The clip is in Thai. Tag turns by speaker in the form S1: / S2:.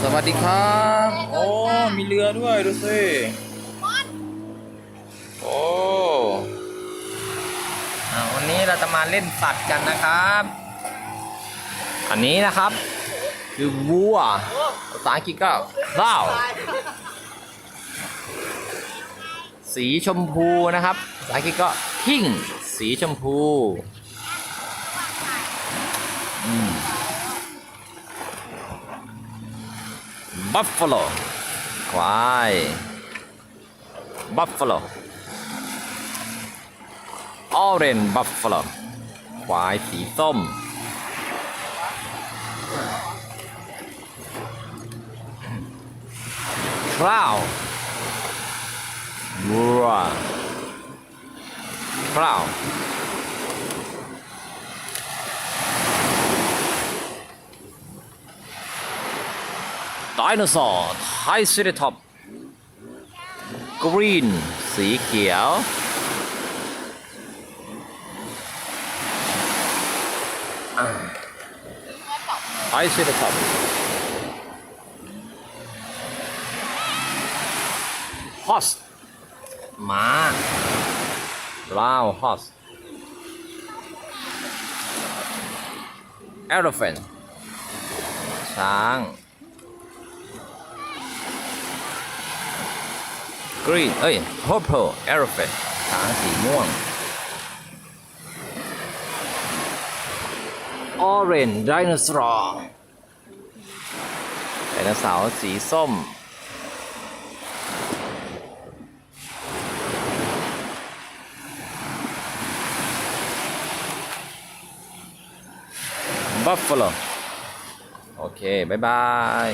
S1: สวัสดีครับ โอ้ มีเรือด้วยดูสิ โอ้อ่าวันนี้เราจะมาเล่นสัตว์กันนะครับ อันนี้นะครับ คือวัวภาษาอังกฤษก็ข้าว สีชมพูนะครับภาษาอังกฤษก็หิ่งสีชมพู อืม บัฟฟาโลควายบัฟฟาโลออเรนบัฟฟาโลควายสีส้มคราววัวคราว crow dinosaur triceratops green สีเขียวอ่า triceratops horse ม้า round horse elephant ช้าง green เอ้ย purple elephant ช้างสีม่วง orange dinosaur ไดโนเสาร์สีส้ม buffalo โอเค บ๊ายบาย